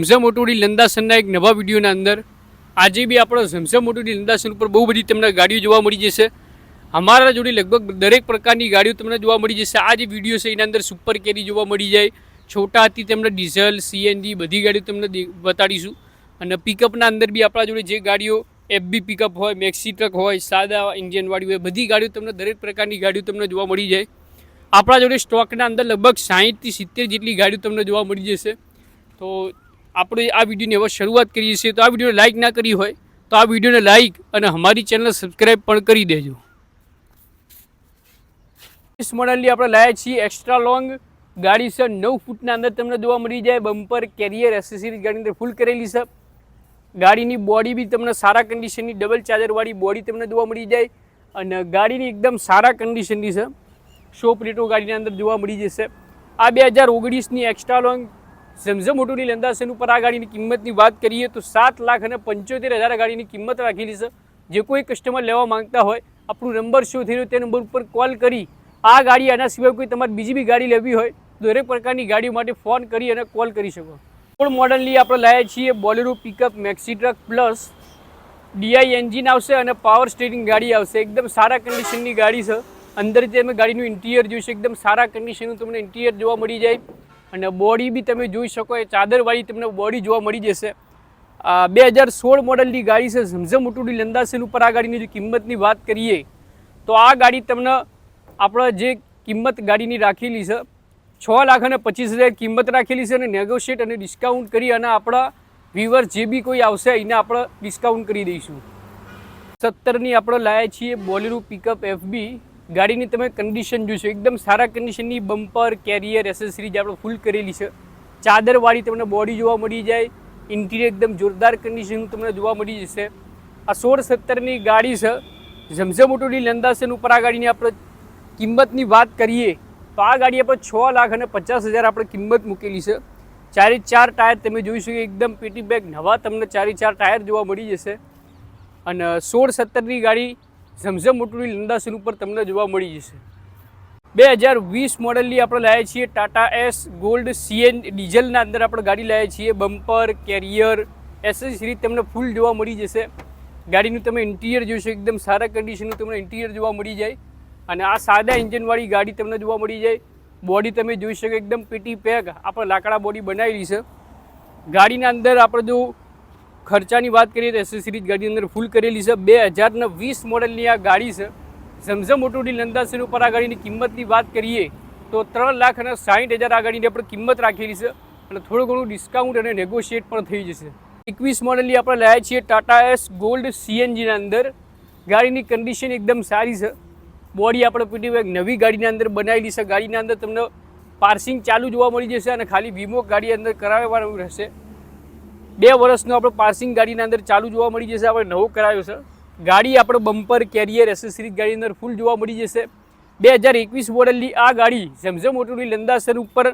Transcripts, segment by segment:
ઝમઝમ ઓટોડી લંદાસનના એક નવા વિડીયોના અંદર આજે બી આપણો ઝમઝમ ઓટોડી લંદાસન ઉપર બહુ બધી તમને ગાડીઓ જોવા મળી જશે. અમારા જોડે લગભગ દરેક પ્રકારની ગાડીઓ તમને જોવા મળી જશે. આ જે વીડિયો છે એના અંદર સુપર કેરી જોવા મળી જાય. છોટા હતી તમને ડીઝલ સીએનજી બધી ગાડીઓ તમને બતાડીશું. અને પિકઅપના અંદર બી આપણા જોડે જે ગાડીઓ એફબી પિકઅપ હોય મેક્સી ટ્રક હોય, સાદા ઇન્જિનવાળી હોય, બધી ગાડીઓ તમને દરેક પ્રકારની ગાડીઓ તમને જોવા મળી જાય. આપણા જોડે સ્ટોકના અંદર લગભગ સાહીઠથી સિત્તેર જેટલી ગાડીઓ તમને જોવા મળી જશે. તો આપણે આ વિડીયોની હવે શરૂઆત કરીએ છીએ, તો આ વિડીયોને લાઇક ના કરી હોય, તો આ વિડીયોને લાઇક અને અમારી ચેનલ સબસ્ક્રાઈબ પણ કરી દેજો. ઇસ મોડલની આપણે લાયા છીએ એક્સ્ટ્રા લોંગ ગાડી છે નવ ફૂટના અંદર તમને જોવા મળી જાય બમ્પર કેરિયર એસેસરીઝ ગાડી અંદર ફૂલ કરેલી છે. ગાડીની બોડી બી તમને સારા કન્ડિશનની ડબલ ચાર્જરવાળી બોડી તમને જોવા મળી જાય. અને ગાડીની એકદમ સારા કન્ડિશનની છે. શો પ્લેટો ગાડીની અંદર જોવા મળી જશે. આ બે હજાર ઓગણીસની એક્સ્ટ્રા લોંગ ઝમઝમ ઓટોની લંદાસન ઉપર આ ગાડીની કિંમતની વાત કરીએ તો સાત લાખ અને પંચોતેર હજાર ગાડીની કિંમત રાખેલી છે. જે કોઈ કસ્ટમર લેવા માંગતા હોય, આપણું નંબર શો થઈ રહ્યો તે નંબર ઉપર કોલ કરી. આ ગાડી આના સિવાય કોઈ તમારે બીજી બી ગાડી લેવી હોય દરેક પ્રકારની ગાડીઓ માટે ફોન કરી અને કોલ કરી શકો. કોણ મોડલની આપણે લાવ્યા છીએ Bolero pickup Maxi truck plus DI engine આવશે અને પાવર સ્ટેરિંગ ગાડી આવશે. એકદમ સારા કન્ડિશનની ગાડી છે. અંદરથી તમે ગાડીનું ઇન્ટિરિયર જોઈશું. એકદમ સારા કન્ડિશનનું તમને ઇન્ટિરિયર જોવા મળી જાય. અને બોડી બી તમે જોઈ શકો, એ ચાદરવાળી તમને બોડી જોવા મળી જશે. બે હજાર સોળ મોડલની ગાડી છે, ઝમઝમ ઉટુડી લંદાસેલ ઉપર આ ગાડીની જો કિંમતની વાત કરીએ, તો આ ગાડી તમને આપણે જે કિંમત ગાડીની રાખેલી છે, છ લાખ અને પચીસ હજાર કિંમત રાખેલી છે અને નેગોશિયેટ અને ડિસ્કાઉન્ટ કરી અને આપણા વ્યુઅર જે બી કોઈ આવશે, એને આપણે ડિસ્કાઉન્ટ કરી દઈશું. સત્તરની આપણે લાયા છીએ બોલેરો પિકઅપ એફબી ગાડીની તમે કન્ડિશન જોશો, એકદમ સારા કન્ડિશનની બમ્પર કેરિયર એસેસરીઝ આપણે ફૂલ કરેલી છે. ચાદરવાળી તમને બોડી જોવા મળી જાય ઇન્ટિરિયર એકદમ જોરદાર કન્ડિશન તમને જોવા મળી જશે. આ સોળ સત્તરની ગાડી છે ઝમઝમ ઓટોડી લંદાસન ઉપર આ ગાડીની આપણે કિંમતની વાત કરીએ, તો આ ગાડી આપણે છ લાખ અને પચાસ હજાર આપણે કિંમત મૂકેલી છે. ચારે ચાર ટાયર તમે જોઈ શકો, એકદમ પેટી બેગ નવા તમને ચારે ચાર ટાયર જોવા મળી જશે. અને સોળ સત્તરની ગાડી ઝમઝમ મોટરની લંદાસન ઉપર તમને જોવા મળી જશે. બે હજાર વીસ મોડલની આપણે લાવીએ છીએ ટાટા એસ ગોલ્ડ સીએન ડીઝલના અંદર આપણે ગાડી લાવીએ છીએ. બમ્પર, કેરિયર એસેસરી તમને ફૂલ જોવા મળી જશે. ગાડીનું તમે ઇન્ટિરિયર જોશો એકદમ સારા કન્ડિશનનું તમને ઇન્ટિરિયર જોવા મળી જાય. અને આ સાદા ઇન્જિનવાળી ગાડી તમને જોવા મળી જાય. બોડી તમે જોઈ શકો, એકદમ પેટી પેક આપણે લાકડા બોડી બનાવેલી છે. ગાડીના અંદર આપણે જો ખર્ચાની વાત કરીએ તો એસેસરીઝ ગાડીની અંદર ફૂલ કરેલી છે. બે હજારના વીસ મોડલની આ ગાડી છે. ઝમઝમ ઓટોડી લંદાસન ઉપર આ ગાડીની કિંમતની વાત કરીએ તો ત્રણ લાખ અને સાઠ હજાર આ ગાડીની આપણે કિંમત રાખેલી છે અને થોડું ઘણું ડિસ્કાઉન્ટ અને નેગોશિએટ પણ થઈ જશે. એકવીસ મોડલની આપણે લાવ્યા છીએ ટાટા એસ ગોલ્ડ સીએનજીના અંદર. ગાડીની કન્ડિશન એકદમ સારી છે. બોડી આપણે પીટી એક નવી ગાડીના અંદર બનાવેલી છે. ગાડીના અંદર તમને પાર્સિંગ ચાલુ જોવા મળી જશે અને ખાલી વીમો ગાડી અંદર કરાવવાનું રહેશે. બે વર્ષનો આપણે પાર્સિંગ ગાડીના અંદર ચાલુ જોવા મળી જશે, આપણે નવો કરાયો છે. ગાડી આપણે બમ્પર કેરિયર એસેસરીઝ ગાડીની અંદર ફૂલ જોવા મળી જશે. બે હજાર એકવીસ મોડલની આ ગાડી ઝમઝમ ઓટોની લંદાસર ઉપર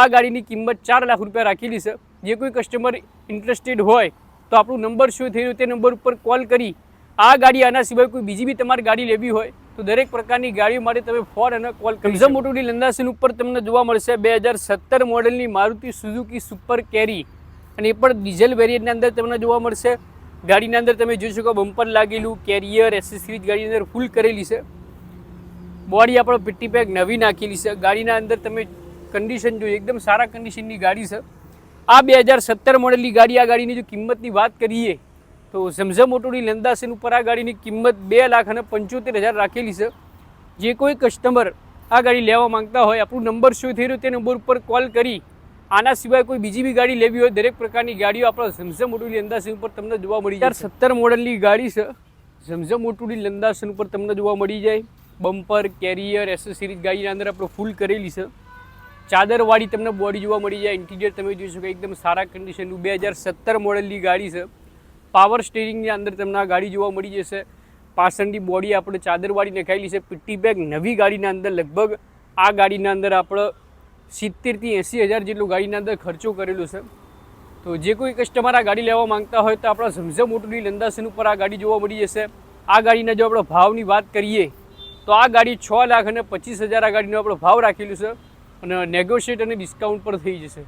આ ગાડીની કિંમત ચાર લાખ રૂપિયા રાખેલી છે. જે કોઈ કસ્ટમર ઇન્ટરેસ્ટેડ હોય, તો આપણું નંબર શું રહ્યો તે નંબર ઉપર કોલ કરી. આ ગાડી આના સિવાય કોઈ બીજી બી તમારે ગાડી લેવી હોય, તો દરેક પ્રકારની ગાડીઓ માટે તમે ફોન અને કોલ ઝમઝમ ઓટોની લંદાસન ઉપર તમને જોવા મળશે, બે હજાર સત્તર મોડલની મારુતિ સુઝુકી સુપર કેરી. અને એ પણ ડીઝલ વેરિયન્ટની અંદર તમને જોવા મળશે. ગાડીના અંદર તમે જોઈ શકો બમ્પર લાગેલું કેરિયર એસેસરીઝ ગાડીની અંદર ફૂલ કરેલી છે. બોડી આપણે પિટ્ટી પેક નવી નાખેલી છે. ગાડીના અંદર તમે કન્ડિશન જોઈએ એકદમ સારા કન્ડિશનની ગાડી છે. આ બે હજાર સત્તર મોડેલની ગાડી, આ ગાડીની જો કિંમતની વાત કરીએ, તો ઝમઝમ ઓટોની લંદાસન ઉપર આ ગાડીની કિંમત બે લાખ અને પંચોતેર હજાર રાખેલી છે. જે કોઈ કસ્ટમર આ ગાડી લેવા માંગતા હોય, આપણું નંબર શું થઈ રહ્યો, તે નંબર ઉપર કોલ કરી આના સિવાય કોઈ બીજી બી ગાડી લેવી હોય, દરેક પ્રકારની ગાડીઓ આપણા ઝમઝમ ઓટોની લંદાસન ઉપર તમને જોવા મળી જાય સત્તર મોડલની ગાડી છે. ઝમઝમ ઓટોની લંદાસન ઉપર તમને જોવા મળી જાય. બમ્પર, કેરિયર, એસેસરીઝ ગાડીના અંદર આપણે ફૂલ કરેલી છે. ચાદરવાળી તમને બોડી જોવા મળી જાય. ઇન્ટિરિયર તમે જોઈ શકો એકદમ સારા કન્ડિશનનું બે હજાર સત્તર મોડલની ગાડી છે. પાવર સ્ટેરિંગની અંદર તમને આ ગાડી જોવા મળી જશે. પાછળની બોડી આપણે ચાદરવાળી નખાયેલી છે. પીટી બેગ નવી ગાડીના અંદર લગભગ આ ગાડીના અંદર આપણે સિત્તેરથી એંસી હજાર જેટલું ગાડીના અંદર ખર્ચો કરેલો છે. તો જે કોઈ કસ્ટમર આ ગાડી લેવા માંગતા હોય તો આપણા ઝમઝમ ઓટોની લંદાસન ઉપર આ ગાડી જોવા મળી જશે. આ ગાડીના જો આપણે ભાવની વાત કરીએ, તો આ ગાડી છ લાખ અને પચીસ હજાર આ ગાડીનો આપણો ભાવ રાખેલું છે અને નેગોશિયેટ અને ડિસ્કાઉન્ટ પણ થઈ જશે.